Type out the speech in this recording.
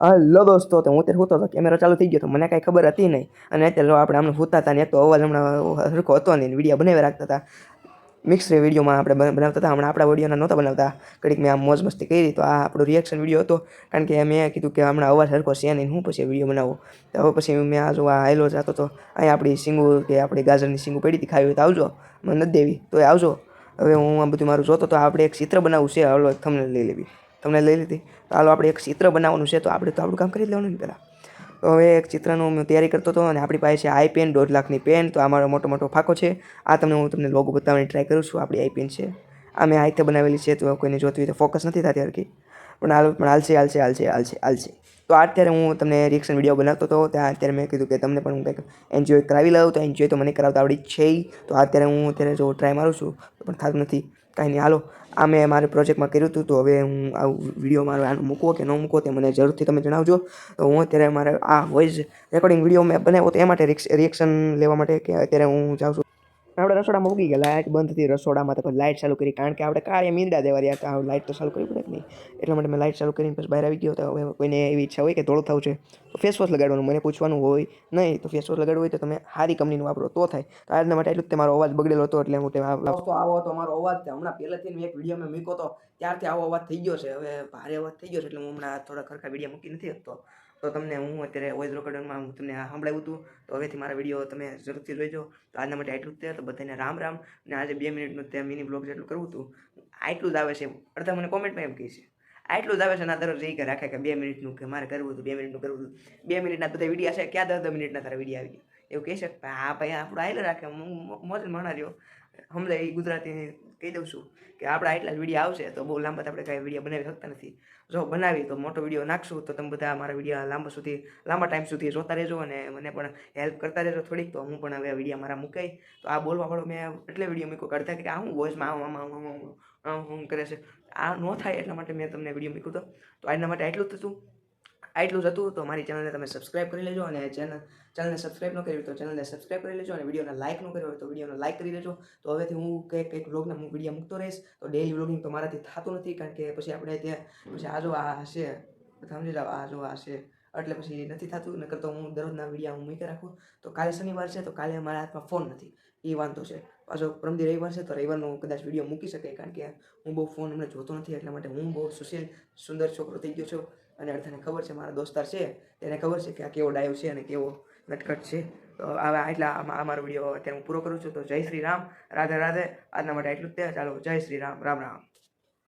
Hello દોસ્તો, તો હું અત્યારે હોતો હતો, કેમેરા ચાલુ થઈ ગયો, તો મને કાંઈ ખબર હતી નહીં. અને અત્યારે આપણે આમને હોતા હતા ને એક તો અવાજ હમણાં સરખો હતો નહીં, વીડિયો બનાવી રાખતા હતા. મિક્સ વિડીયોમાં આપણે બનાવતા હતા, હમણાં આપણા વિડીયોના નહોતા બનાવતા. કડીક મેં આમ મોજ મસ્તી કરી તો આ આપણો રિએક્શન વીડિયો હતો, કારણ કે મેં કીધું કે હમણાં અવાજ સરખો છે નહીં, હું પછી વીડિયો બનાવું. તો હવે પછી મેં આ જો આ હાઈલો જતો હતો અહીં આપણી સિંગુ કે આપણી ગાજરની સિંગુ પડી હતી, ખાવી તો આવજો, મને નથી દેવી તો આવજો. હવે હું આ બધું મારું જોતો તો આપણે એક ચિત્ર બનાવવું છે, હલો એક થમને લઈ લેવી. તમને લઈ લીધી. તો હાલો આપણે એક ચિત્ર બનાવવાનું છે, તો આપણે તો આપણું કામ કરી લેવાનું ને પહેલાં. તો હવે એક ચિત્રનું હું તૈયારી કરતો હતો અને આપણી પાસે છે આઈ પેન, દોઢ લાખની પેન, તો આ મારો મોટો મોટો ફાકો છે. આ તમને હું તમને લોગો બતાવવાની ટ્રાય કરું છું, આપણી આઈ પેન છે. આ મેં હાથે બનાવેલી છે, તો કોઈને જોતી હોય ફોકસ નથી થતી હરકી પણ હાલ, પણ હાલશે હાલશે હાલશે હાલશે હાલશે. તો આ અત્યારે હું તમને રિએક્શન વીડિયો બનાવતો હતો ત્યાં અત્યારે મેં કીધું કે તમને પણ હું કંઈક એન્જોય કરાવી લઉં, તો એન્જોય તો મને કરાવતા આવડી છે. તો અત્યારે હું અત્યારે જો ટ્રાય મારું છું પણ થતું નથી. કાંઈ નહીં, હાલો. આ મેં મારે પ્રોજેક્ટમાં કર્યું હતું, તો હવે હું આ વીડિયો મારો આનો મૂકવો કે ન મૂકવો તે મને જરૂરથી તમે જણાવજો. તો હું અત્યારે મારે આ વોઇસ રેકોર્ડિંગ વીડિયો મેં બનાવ્યો તો એ માટે રિએક્શન લેવા માટે કે અત્યારે હું જાઉં છું. આપણે રસોડામાં ઉગી ગયા લાઇટ બંધ હતી રસોડામાં તો લાઇટ ચાલુ કરી, કારણ કે આપણે કાળે મીંડા દેવા રહ્યા હતા લાઇટ તો ચાલુ કરવી પડે નહીં? એટલા માટે મેં લાઇટ ચાલુ કરીને પછી બહાર આવી ગયો તો હવે કોઈને એવી ઈચ્છા હોય કે ધોળું થવું છે, તો ફેસ વોશ લગાડવાનું, મને પૂછવાનું હોય, નહીં, તો ફેસ વોશ લગાડવું હોય તો તમે સારી કંપનીનું વાપરો, તો થાય. તો આજના માટે એટલું જ મારો અવાજ બગડેલો હતો, એટલે હું તો આવો હતો મારો અવાજ હમણાં પહેલેથી એક વીડિયો મેં મૂક્યો હતો, ત્યારથી આવો અવાજ થઈ ગયો છે, હવે ભારે અવાજ થઈ ગયો છે, એટલે હું હમણાં થોડા ખરખા વીડિયો મૂકી નથી શકતો. તો તમને હું અત્યારે વોઇસ રેકોર્ડિંગમાં હું તમને સાંભળાવ્યું હતું. તો હવેથી મારા વીડિયો તમે જરૂરથી જોઈજો તો આજના માટે આટલું જ તે તો બધાને રામ રામ. અને આજે બે મિનિટનું તે મિની બ્લોગ જેટલું કરવું હતું. આટલું જ આવે છે. અડધા મને કોમેન્ટમાં એમ કહે છે. આટલું જ આવે છે. ના દરરોજ એ રાખે કે બે મિનિટનું કે મારે કરવું હતું, બે મિનિટનું કરવું હતું. બે મિનિટના બધા વીડિયો છે. ક્યાં દસ દસ મિનિટના તારા વિડીયા આવી ગયા? એવું કહી શકે હા ભાઈ આપણું આયલે રાખે હું મોજ માણા રહ્યો સમજાય એ ગુજરાતી કહી દઉં છું કે આપણા એટલા જ વીડિયો આવશે તો બહુ લાંબા આપણે કાંઈ વીડિયો બનાવી શકતા નથી જો બનાવી તો મોટો વીડિયો નાખશું તો તમે બધા મારા વીડિયો લાંબા સુધી લાંબા ટાઈમ સુધી જોતા રહેજો અને મને પણ હેલ્પ કરતા રહેજો થોડીક તો હું પણ હવે વીડિયો મારા મૂકાઈ તો આ બોલવાવાળો મેં એટલે વીડિયો મૂક્યો કરતા કે આ હું વોઇસમાં આમ આમ આમ આમ કરે છે આ ન થાય એટલા માટે મેં તમને વીડિયો મૂક્યો હતો તો આના માટે આટલું જ હતું આટલું જ હતું, તો મારી ચેનલને તમે સબસ્ક્રાઇબ કરી લેજો અને ચેનલ ચેનલને સબસ્ક્રાઇબ ન કરી તો ચેનલને સબસ્ક્રાઇબ કરી લેજો અને વિડીયોને લાઇક ન કર્યો હોય તો વિડીયોને લાઇક કરી લેજો તો હવેથી હું કંઈક કંઈક વ્લોગને હું વીડિયો મૂકતો રહીશ, તો ડેલી વ્લોગિંગ તો મારાથી થતું નથી, કારણ કે પછી આપણે ત્યાં, પછી આ જો આ હશે સમજી જાઓ, આ જો આ છે એટલે પછી નથી થતું, નકર તો હું દરરોજના વિડીયા હું મૂકી રાખું. તો કાલે શનિવાર છે, તો કાલે મારા હાથમાં ફોન નથી. એ વાંધો છે. પાછો પરમદી રવિવાર છે, તો રવિવારનો કદાચ વીડિયો મૂકી શકે કારણ કે હું બહુ ફોન હમણાં જોતો નથી, એટલા માટે હું બહુ સુશીલ, સુંદર છોકરો થઈ ગયો છું. અને અડધાને ખબર છે, મારા દોસ્તાર છે, તેને ખબર છે કે આ કેવો ડાયો છે અને કેવો નટખટ છે. તો હવે આટલા આ આ મારો વીડિયો અત્યારે હું પૂરો કરું છું. તો જય શ્રી રામ, રાધે રાધે. આજના માટે એટલું જ તે ચાલો, જય શ્રી રામ રામ રામ.